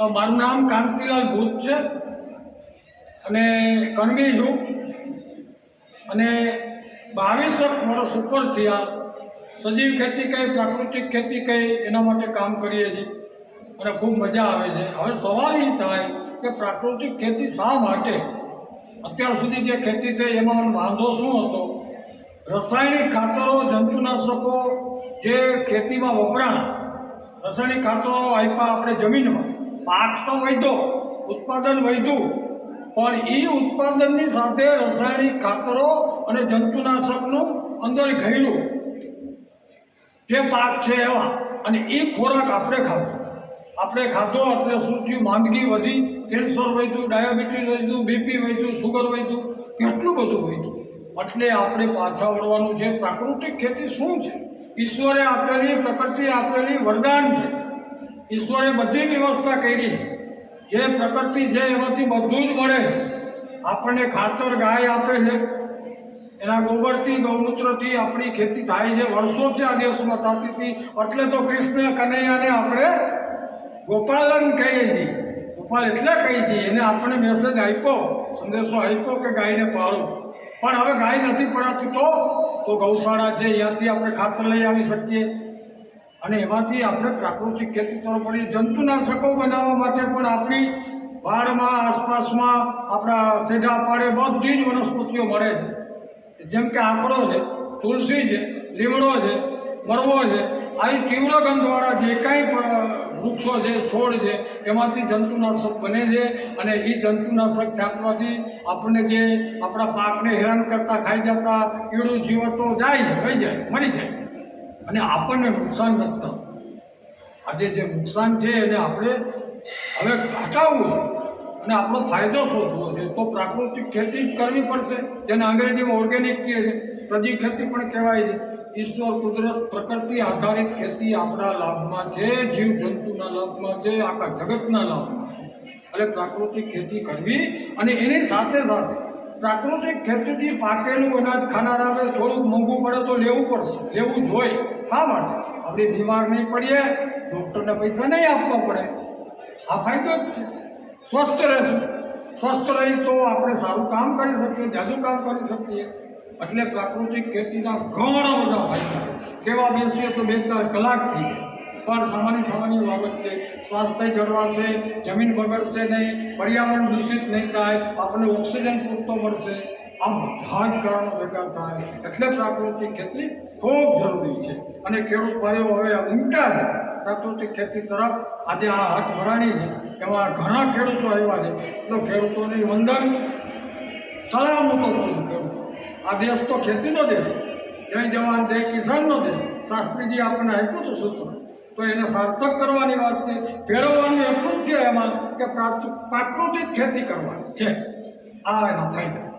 મારું નામ કાંતિલાલ ભૂત છે. અને કણવી છું. અને બાવીસ વર્ષ ઉપર થયા. સજીવ ખેતી કઈ, પ્રાકૃતિક ખેતી કઈ, એના માટે કામ કરીએ છીએ. અને ખૂબ મજા આવે છે. હવે સવાલ એ થાય કે પ્રાકૃતિક ખેતી શા માટે? અત્યાર સુધી જે ખેતી થઈ એમાં વાંધો શું હતો? રાસાયણિક ખાતરો, જંતુનાશકો જે ખેતીમાં વપરાણ, રાસાયણિક ખાતરો આપ્યા આપણે જમીનમાં. પાક તો વધ્યો, ઉત્પાદન વધ્યું, પણ એ ઉત્પાદનની સાથે રાસાયણિક ખાતરો અને જંતુનાશકનું અંદર ઘડ્યું જે પાક છે એવા, અને એ ખોરાક આપણે ખાધો. આપણે ખાધો એટલે શું થયું? માંદગી વધી, કેન્સર વધ્યું, ડાયાબિટીસ વધ્યું, બીપી વધ્યું, સુગર વધ્યું, કેટલું બધું વધ્યું. એટલે આપણે પાછા વળવાનું છે, પ્રાકૃતિક ખેતી શું છે? ઈશ્વરે આપેલી પ્રકૃતિ આપેલી વરદાન છે. ઈશ્વરે બધી વ્યવસ્થા કરી. જે પ્રકૃતિ છે એમાંથી બધું જ મળે. આપણને ખાતર, ગાય આપે છે. એના ગોબરથી, ગૌમૂત્રથી આપણી ખેતી થાય છે. વર્ષોથી આ દેશમાં થતી હતી એટલે તો કૃષ્ણ કનૈયાને આપણે ગોપાલન કહીએ છીએ. ગોપાલ એટલે કહીએ છીએ. એને આપણે મેસેજ આપ્યો, સંદેશો આપ્યો કે ગાયને પાળો. પણ હવે ગાય નથી પડાતી તો? તો ગૌશાળા છે ત્યાંથી આપણે ખાતર લઈ આવી શકીએ. અને એમાંથી આપણે પ્રાકૃતિક ખેતી તરફ પડી જંતુનાશકો બનાવવા માટે પણ આપણી વાડમાં, આસપાસમાં, આપણા સેઢા પાડે બધી જ વનસ્પતિઓ મળે છે. જેમ કે આકડો છે, તુલસી છે, લીમડો છે, મરવો છે, આવી તીવ્ર ગંધવાળા જે કાંઈ વૃક્ષો છે, છોડ છે, એમાંથી જંતુનાશક બને છે અને એ જંતુનાશક છાંટવાથી આપણને જે આપણા પાકને હેરાન કરતા, ખાઈ જતા, કીડું, જીવતો જાય છે વહી જાય મરી જાય અને આપણને નુકસાન નથી આજે જે નુકસાન છે એને આપણે હવે હટાવવું અને આપણો ફાયદો શોધવો છે. તો પ્રાકૃતિક ખેતી જ કરવી પડશે. જેને અંગ્રેજીમાં ઓર્ગેનિક કહે છે. સજીવ ખેતી પણ કહેવાય છે. ઈશ્વર કુદરત પ્રકૃતિ આધારિત ખેતી આપણા લાભમાં છે. જીવ જંતુના લાભમાં છે. આખા જગતના લાભમાં છે. એટલે પ્રાકૃતિક ખેતી કરવી અને એની સાથે સાથે પ્રાકૃતિક ખેતીથી પાકેલું અનાજ ખાનારાને થોડુંક મોંઘું પડે તો લેવું પડશે, લેવું જોઈએ. શા માટે? આપણે બીમાર નહીં પડીએ, ડૉક્ટરને પૈસા નહીં આપવા પડે. આ ફાયદો જ છે. સ્વસ્થ રહેશું. સ્વસ્થ રહીશ તો આપણે સારું કામ કરી શકીએ જાદુ કામ કરી શકીએ. એટલે પ્રાકૃતિક ખેતીના ઘણા બધા ફાયદા કેવા બેસીએ તો બે ચાર કલાક થઈ જાય. પણ સામાન્ય સામાન્ય બાબત છે. સ્વાસ્થ્ય જળવાશે જમીન બગડશે નહીં, પર્યાવરણ દૂષિત નહીં થાય આપણને ઓક્સિજન પૂરતો મળશે. આ બધા જ કારણો ભેગા થાય. એટલે પ્રાકૃતિક ખેતી ખૂબ જરૂરી છે. અને ખેડૂત ભાઈઓ હવે ઉમટા છે. પ્રાકૃતિક ખેતી તરફ આજે આ હાથ ભરાણી છે. એમાં ઘણા ખેડૂતો આવ્યા છે. તો ખેડૂતોને વંદન સલામતો કરું. ખેડૂતો આ દેશ તો ખેતીનો દેશ જય જવાન, જય કિસાનનો દેશ. શાસ્ત્રીજી આપણને આપ્યું હતું સૂત્ર. તો એને સાર્થક કરવાની વાત છે. ભેળવવાનું એટલું જ છે એમાં કે પ્રાકૃ- પ્રાકૃતિક ખેતી કરવાની છે. આ એના ફાયદા.